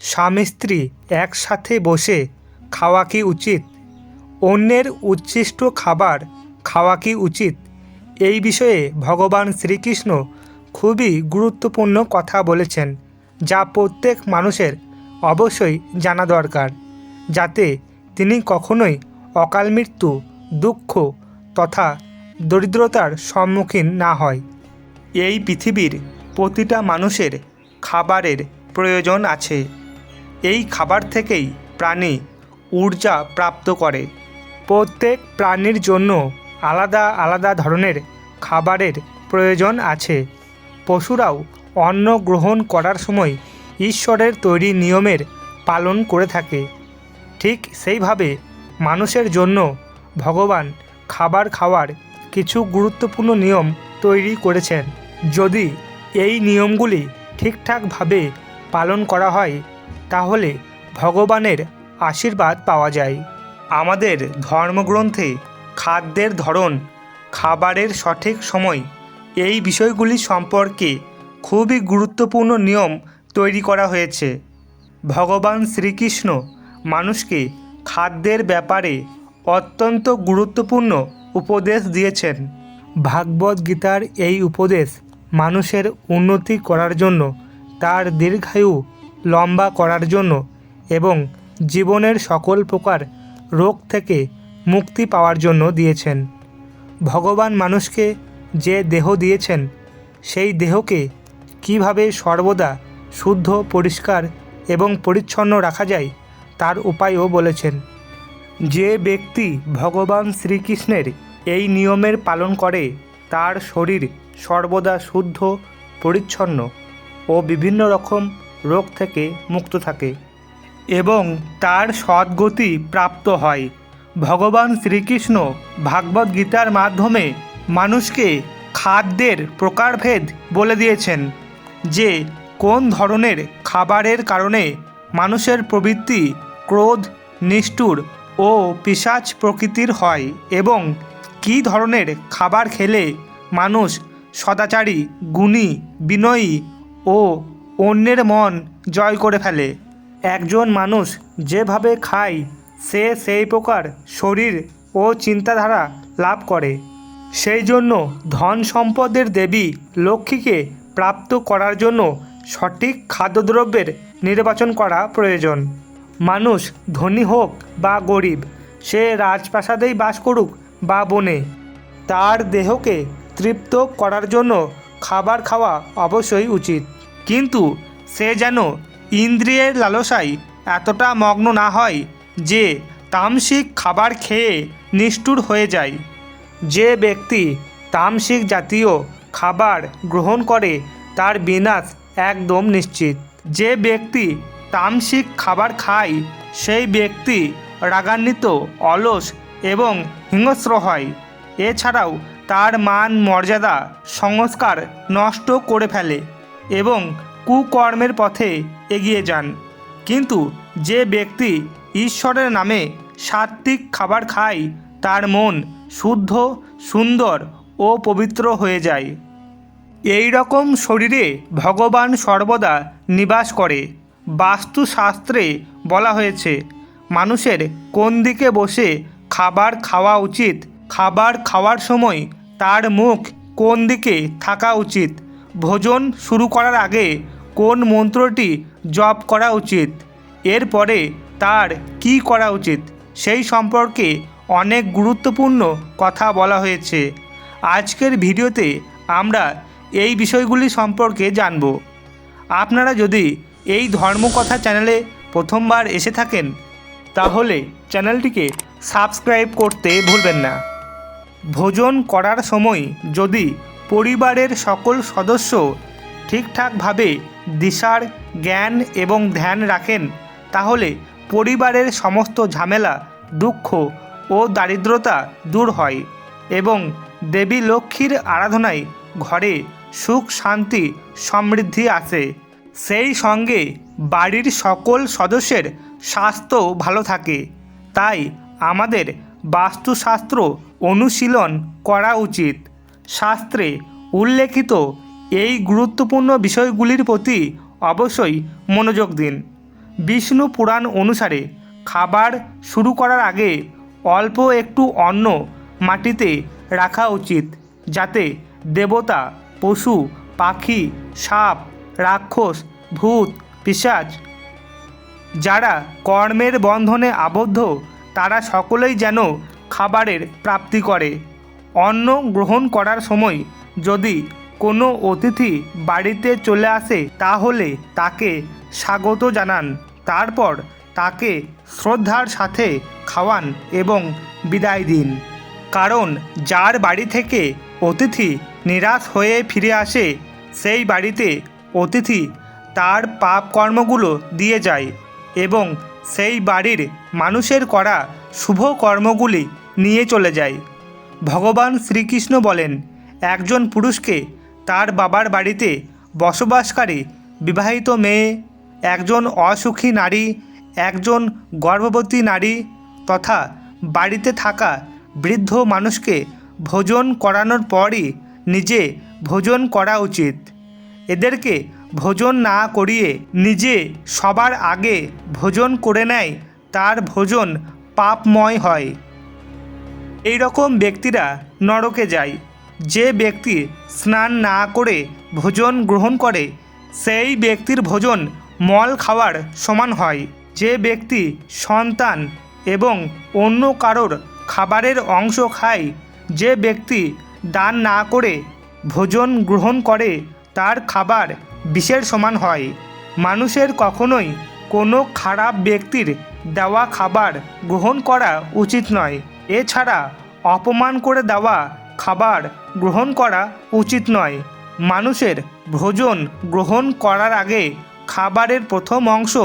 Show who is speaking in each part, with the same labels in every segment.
Speaker 1: স্বামী স্ত্রী একসাথে বসে খাওয়া কি উচিত? অন্যের উচ্ছিষ্ট খাবার খাওয়া কি উচিত? এই বিষয়ে ভগবান শ্রীকৃষ্ণ খুবই গুরুত্বপূর্ণ কথা বলেছেন, যা প্রত্যেক মানুষের অবশ্যই জানা দরকার, যাতে তিনি কখনোই অকাল মৃত্যু, দুঃখ তথা দরিদ্রতার সম্মুখীন না হয়। এই পৃথিবীর প্রতিটা মানুষের খাবারের প্রয়োজন আছে। এই খাবার থেকেই প্রাণী ঊর্জা প্রাপ্ত করে। প্রত্যেক প্রাণীর জন্য আলাদা আলাদা ধরনের খাবারের প্রয়োজন আছে। পশুরাও অন্ন গ্রহণ করার সময় ঈশ্বরের তৈরি নিয়মের পালন করে থাকে। ঠিক সেইভাবে মানুষের জন্য ভগবান খাবার খাওয়ার কিছু গুরুত্বপূর্ণ নিয়ম তৈরি করেছেন। যদি এই নিয়মগুলি ঠিকঠাকভাবে পালন করা হয় তাহলে ভগবানের আশীর্বাদ পাওয়া যায়। আমাদের ধর্মগ্রন্থে খাদ্যের ধরন, খাবারের সঠিক সময় এই বিষয়গুলি সম্পর্কে খুবই গুরুত্বপূর্ণ নিয়ম তৈরি করা হয়েছে। ভগবান শ্রীকৃষ্ণ মানুষকে খাদ্যের ব্যাপারে অত্যন্ত গুরুত্বপূর্ণ উপদেশ দিয়েছেন। ভাগবত গীতার এই উপদেশ মানুষের উন্নতি করার জন্য তার দীর্ঘায়ু লম্বা করার জন্য এবং জীবনের সকল প্রকার রোগ থেকে মুক্তি পাওয়ার জন্য দিয়েছেন। ভগবান মানুষকে যে দেহ দিয়েছেন, সেই দেহকে কীভাবে সর্বদা শুদ্ধ, পরিষ্কার এবং পরিচ্ছন্ন রাখা যায়, তার উপায়ও বলেছেন। যে ব্যক্তি ভগবান শ্রীকৃষ্ণের এই নিয়মের পালন করে, তার শরীর সর্বদা শুদ্ধ, পরিচ্ছন্ন ও বিভিন্ন রকম রোগ থেকে মুক্ত থাকে এবং তার সদ্গতি প্রাপ্ত হয়। ভগবান শ্রীকৃষ্ণ ভাগবত গীতার মাধ্যমে মানুষকে খাদ্যের প্রকারভেদ বলে দিয়েছেন যে, কোন ধরনের খাবারের কারণে মানুষের প্রবৃত্তি ক্রোধ, নিষ্ঠুর ও পিশাচ প্রকৃতির হয় এবং কী ধরনের খাবার খেলে মানুষ সদাচারী, গুণী, বিনয়ী ও অন্যের মন জয় করে ফেলে। একজন মানুষ যেভাবে খায়, সে সেই প্রকার শরীর ও চিন্তাধারা লাভ করে। সেই জন্য ধন সম্পদের দেবী লক্ষ্মীকে প্রাপ্ত করার জন্য সঠিক খাদ্যদ্রব্যের নির্বাচন করা প্রয়োজন। মানুষ ধনী হোক বা গরিব, সে রাজপ্রাসাদেই বাস করুক বা বনে, তার দেহকে তৃপ্ত করার জন্য খাবার খাওয়া অবশ্যই উচিত। কিন্তু সে যেন ইন্দ্রিয়ের লালসায় এতটা মগ্ন না হয় যে তামসিক খাবার খেয়ে নিষ্ঠুর হয়ে যায়। যে ব্যক্তি তামসিক জাতীয় খাবার গ্রহণ করে তার বিনাশ একদম নিশ্চিত। যে ব্যক্তি তামসিক খাবার খায়, সেই ব্যক্তি রাগান্বিত, অলস এবং হিংস্র হয়। এছাড়াও তার মান মর্যাদা সংস্কার নষ্ট করে ফেলে। এবং কুকর্মের পথে এগিয়ে যান। কিন্তু যে ব্যক্তি ঈশ্বরের নামে সাত্ত্বিক খাবার খায়, তার মন শুদ্ধ, সুন্দর ও পবিত্র হয়ে যায়। এই রকম শরীরে ভগবান সর্বদা নিবাস করে। বাস্তুশাস্ত্রে বলা হয়েছে, মানুষের কোন দিকে বসে খাবার খাওয়া উচিত, খাবার খাওয়ার সময় তার মুখ কোন দিকে থাকা উচিত ভোজন শুরু করার আগে কোন মন্ত্রটি জপ করা উচিত? এরপরে তার কি করা উচিত? সেই সম্পর্কে অনেক গুরুত্বপূর্ণ কথা বলা হয়েছে। আজকের ভিডিওতে আমরা এই বিষয়গুলি সম্পর্কে জানব। আপনারা যদি এই ধর্মকথা চ্যানেলে প্রথমবার এসে থাকেন, তাহলে চ্যানেলটিকে সাবস্ক্রাইব করতে ভুলবেন না। ভোজন করার সময় যদি পরিবারের সকল সদস্য ঠিকঠাকভাবে দিশার জ্ঞান এবং ধ্যান রাখেন, তাহলে পরিবারের সমস্ত ঝামেলা, দুঃখ ও দারিদ্রতা দূর হয় এবং দেবী লক্ষ্মীর আরাধনায় ঘরে সুখ, শান্তি, সমৃদ্ধি আসে। সেই সঙ্গে বাড়ির সকল সদস্যের স্বাস্থ্য ভালো থাকে। তাই আমাদের বাস্তুশাস্ত্র অনুশীলন করা উচিত। শাস্ত্রে উল্লেখিত এই গুরুত্বপূর্ণ বিষয়গুলির প্রতি অবশ্যই মনোযোগ দিন। বিষ্ণু পুরাণ অনুসারে খাবার শুরু করার আগে অল্প একটু অন্ন মাটিতে রাখা উচিত, যাতে দেবতা, পশু, পাখি, সাপ, রাক্ষস, ভূত, পিশাচ যারা কর্মের বন্ধনে আবদ্ধ, তারা সকলেই যেন খাবারের প্রাপ্তি করে। অন্ন গ্রহণ করার সময় যদি কোনো অতিথি বাড়িতে চলে আসে তাহলে তাকে স্বাগত জানান, তারপর তাকে শ্রদ্ধার সাথে খাওয়ান এবং বিদায় দিন। কারণ যার বাড়ি থেকে অতিথি নিরাশ হয়ে ফিরে আসে, সেই বাড়িতে অতিথি তার পাপ কর্মগুলো দিয়ে যায় এবং সেই বাড়ির মানুষের করা শুভ কর্মগুলি নিয়ে চলে যায়। ভগবান শ্রীকৃষ্ণ বলেন, একজন পুরুষকে তার বাবার বাড়িতে বসবাসকারী বিবাহিত মেয়ে, একজন অসুখী নারী, একজন গর্ভবতী নারী তথা বাড়িতে থাকা বৃদ্ধ মানুষকে ভোজন করানোর পরই নিজে ভোজন করা উচিত। এদেরকে ভোজন না করিয়ে নিজে সবার আগে ভোজন করে নেয়, তার ভোজন পাপময় হয়। এই রকম ব্যক্তিরা নরকে যায়। যে ব্যক্তি স্নান না করে ভোজন গ্রহণ করে, সেই ব্যক্তির ভোজন মল খাওয়ার সমান হয়। যে ব্যক্তি সন্তান এবং অন্য কারোর খাবারের অংশ খায়, যে ব্যক্তি দান না করে ভোজন গ্রহণ করে, তার খাবার বিষের সমান হয়। মানুষের কখনোই কোনো খারাপ ব্যক্তির দেওয়া খাবার গ্রহণ করা উচিত নয়। এছাড়া অপমান করে দেওয়া খাবার গ্রহণ করা উচিত নয়। মানুষের ভোজন গ্রহণ করার আগে খাবারের প্রথম অংশ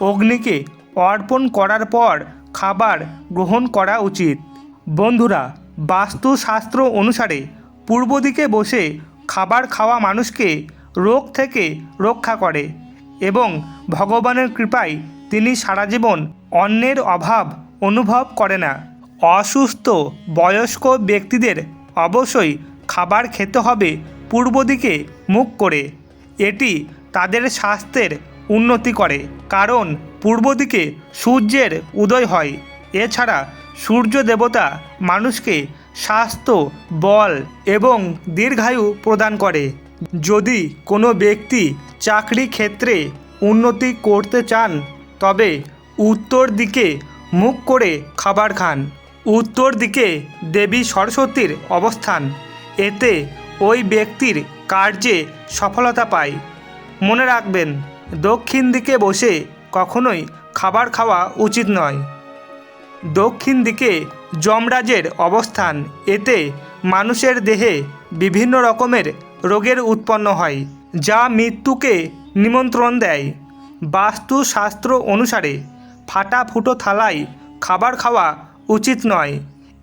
Speaker 1: অগ্নিকে অর্পণ করার পর খাবার গ্রহণ করা উচিত। বন্ধুরা, বাস্তুশাস্ত্র অনুসারে পূর্ব দিকে বসে খাবার খাওয়া মানুষকে রোগ থেকে রক্ষা করে এবং ভগবানের কৃপায় তিনি সারা জীবন অন্যের অভাব অনুভব করে না। অসুস্থ বয়স্ক ব্যক্তিদের অবশ্যই খাবার খেতে হবে পূর্ব দিকে মুখ করে। এটি তাদের স্বাস্থ্যের উন্নতি করে, কারণ পূর্ব দিকে সূর্যের উদয় হয়। এছাড়া সূর্য দেবতা মানুষকে স্বাস্থ্য, বল এবং দীর্ঘায়ু প্রদান করে। যদি কোনো ব্যক্তি চাকরি ক্ষেত্রে উন্নতি করতে চান, তবে উত্তর দিকে মুখ করে খাবার খান। উত্তর দিকে দেবী সরস্বতীর অবস্থান। এতে ওই ব্যক্তির কার্যে সফলতা পায়। মনে রাখবেন, দক্ষিণ দিকে বসে কখনোই খাবার খাওয়া উচিত নয়। দক্ষিণ দিকে যমরাজের অবস্থান। এতে মানুষের দেহে বিভিন্ন রকমের রোগের উৎপন্ন হয়, যা মৃত্যুকে নিমন্ত্রণ দেয়। বাস্তুশাস্ত্র অনুসারে ফাটা ফুটো থালায় খাবার খাওয়া উচিত নয়।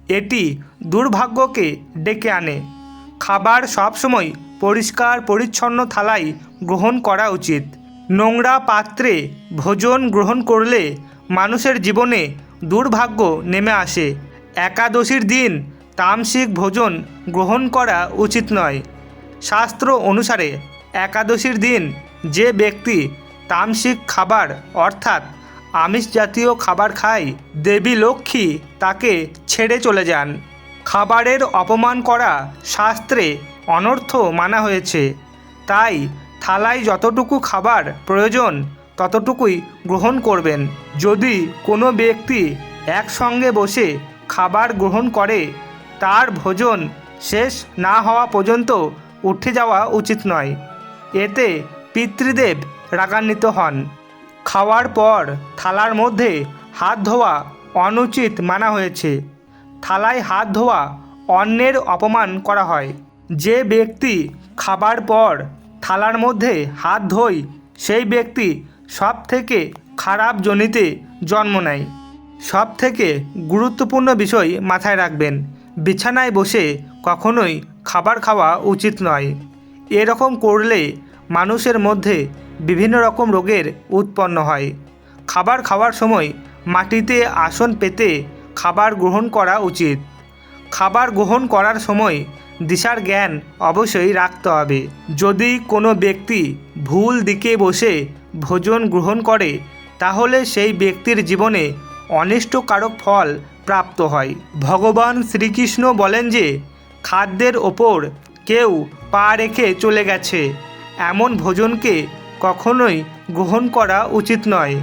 Speaker 1: এটি দুর্ভাগ্যকে ডেকে আনে। খাবার সবসময় পরিষ্কার পরিচ্ছন্ন থালায় গ্রহণ করা উচিত। নোংরা পাত্রে ভোজন গ্রহণ করলে মানুষের জীবনে দুর্ভাগ্য নেমে আসে। একাদশীর দিন তামসিক ভোজন গ্রহণ করা উচিত নয়। শাস্ত্র অনুসারে একাদশীর দিন যে ব্যক্তি তামসিক খাবার অর্থাৎ আমিষ জাতীয় খাবার খায় দেবী লক্ষ্মী তাকে ছেড়ে চলে যান। খাবারের অপমান করা শাস্ত্রে অনর্থ মানা হয়েছে। তাই থালায় যতটুকু খাবার প্রয়োজন, ততটুকুই গ্রহণ করবেন। যদি কোনো ব্যক্তি একসঙ্গে বসে খাবার গ্রহণ করে, তার ভোজন শেষ না হওয়া পর্যন্ত উঠে যাওয়া উচিত নয়। এতে পিতৃদেব রাগান্বিত হন। খাওয়ার পর থালার মধ্যে হাত ধোয়া অনুচিত মানা হয়েছে। থালায় হাত ধোয়া অন্যের অপমান করা হয়। যে ব্যক্তি খাবার পর থালার মধ্যে হাত ধোয়, সেই ব্যক্তি সব থেকে খারাপ জনিতে জন্ম নেয়। সব থেকে গুরুত্বপূর্ণ বিষয় মাথায় রাখবেন, বিছানায় বসে কখনোই খাবার খাওয়া উচিত নয়। এরকম করলে মানুষের মধ্যে বিভিন্ন রকম রোগের উৎপন্ন হয়। খাবার খাওয়ার সময় মাটিতে আসন পেতে খাবার গ্রহণ করা উচিত। খাবার গ্রহণ করার সময় দিশার জ্ঞান অবশ্যই রাখতে হবে। যদি কোনো ব্যক্তি ভুল দিকে বসে ভোজন গ্রহণ করে, তাহলে সেই ব্যক্তির জীবনে অনিষ্টকারক ফল প্রাপ্ত হয়। ভগবান শ্রীকৃষ্ণ বলেন যে, খাদ্যের ওপর কেউ পা রেখে চলে গেছে, এমন ভোজনকে কখনোই গ্রহণ করা উচিত নয়।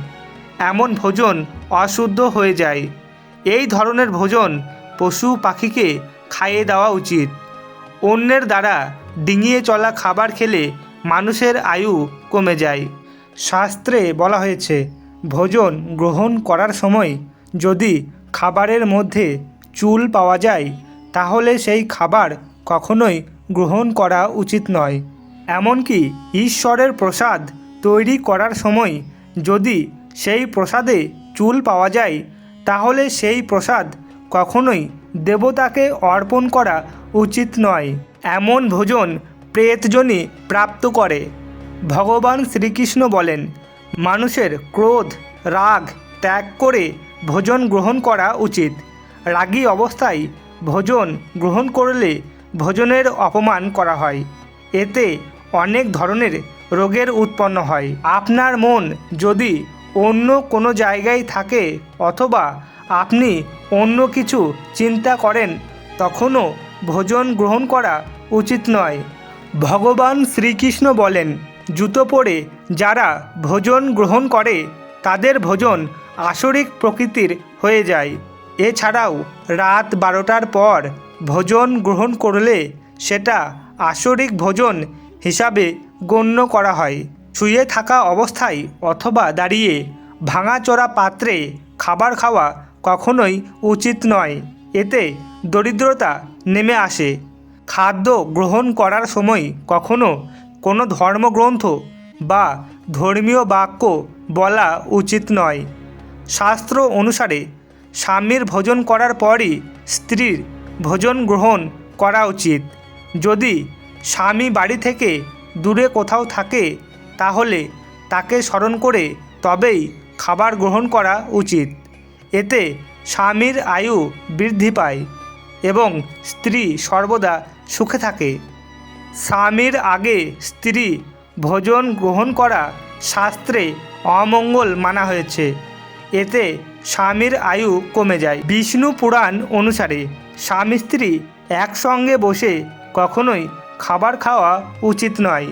Speaker 1: এমন ভোজন অশুদ্ধ হয়ে যায়। এই ধরনের ভোজন পশু পাখিকে খাইয়ে দেওয়া উচিত। অন্যের দ্বারা ডিঙিয়ে চলা খাবার খেলে মানুষের আয়ু কমে যায়। শাস্ত্রে বলা হয়েছে, ভোজন গ্রহণ করার সময় যদি খাবারের মধ্যে চুল পাওয়া যায়, তাহলে সেই খাবার কখনোই গ্রহণ করা উচিত নয়। এমনকি ঈশ্বরের প্রসাদ তৈরি করার সময় যদি সেই প্রসাদে চুল পাওয়া যায়, তাহলে সেই প্রসাদ কখনোই দেবতাকে অর্পণ করা উচিত নয়। এমন ভোজন প্রেতজনই প্রাপ্ত করে। ভগবান শ্রীকৃষ্ণ বলেন, মানুষের ক্রোধ, রাগ ত্যাগ করে ভোজন গ্রহণ করা উচিত। রাগী অবস্থায় ভোজন গ্রহণ করলে ভোজনের অপমান করা হয়। এতে অনেক ধরনের রোগের উৎপন্ন হয়। আপনার মন যদি অন্য কোনো জায়গায় থাকে অথবা আপনি অন্য কিছু চিন্তা করেন, তখনও ভোজন গ্রহণ করা উচিত নয়। ভগবান শ্রীকৃষ্ণ বলেন, জুতো পরে যারা ভোজন গ্রহণ করে, তাদের ভোজন আসরিক প্রকৃতির হয়ে যায়। এছাড়াও রাত বারোটার পর ভোজন গ্রহণ করলে সেটা আসরিক ভোজন হিসাবে গণ্য করা হয়। শুয়ে থাকা অবস্থায় অথবা দাঁড়িয়ে ভাঙাচোরা পাত্রে খাবার খাওয়া কখনোই উচিত নয়। এতে দরিদ্রতা নেমে আসে। খাদ্য গ্রহণ করার সময় কখনো কোনো ধর্মগ্রন্থ বা ধর্মীয় বাক্য বলা উচিত নয়। শাস্ত্র অনুসারে স্বামীর ভোজন করার পরই স্ত্রীর ভোজন গ্রহণ করা উচিত। যদি স্বামী বাড়ি থেকে দূরে কোথাও থাকে, তাহলে তাকে স্মরণ করে তবেই খাবার গ্রহণ করা উচিত। এতে স্বামীর আয়ু বৃদ্ধি পায় এবং স্ত্রী সর্বদা সুখে থাকে। স্বামীর আগে স্ত্রী ভোজন গ্রহণ করা শাস্ত্রে অমঙ্গল মানা হয়েছে। এতে স্বামীর আয়ু কমে যায়। বিষ্ণু পুরাণ অনুসারে স্বামী স্ত্রী একসঙ্গে বসে কখনোই খাবার খাওয়া উচিত নয়।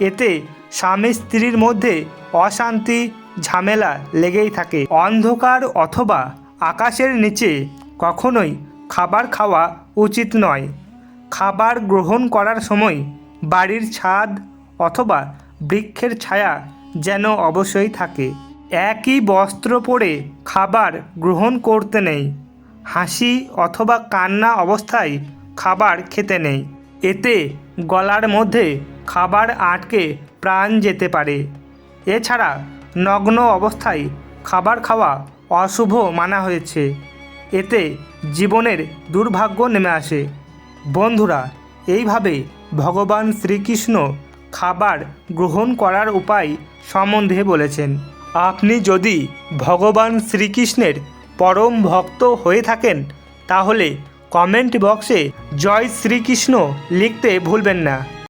Speaker 1: এতে স্বামী স্ত্রীর মধ্যে অশান্তি, ঝামেলা লেগেই থাকে। অন্ধকার অথবা আকাশের নিচে কখনোই খাবার খাওয়া উচিত নয়। খাবার গ্রহণ করার সময় বাড়ির ছাদ অথবা বৃক্ষের ছায়া যেন অবশ্যই থাকে। একই বস্ত্র পরে খাবার গ্রহণ করতে নেই। হাসি অথবা কান্না অবস্থায় খাবার খেতে নেই। এতে গলার মধ্যে খাবার আটকে প্রাণ যেতে পারে। এছাড়া নগ্ন অবস্থায় খাবার খাওয়া অশুভ মানা হয়েছে। এতে জীবনের দুর্ভাগ্য নেমে আসে। বন্ধুরা, এইভাবে ভগবান শ্রীকৃষ্ণ খাবার গ্রহণ করার উপায় সম্বন্ধে বলেছেন। আপনি যদি ভগবান শ্রীকৃষ্ণের পরম ভক্ত হয়ে থাকেন, তাহলে কমেন্ট বক্সে জয় শ্রীকৃষ্ণ লিখতে ভুলবেন না।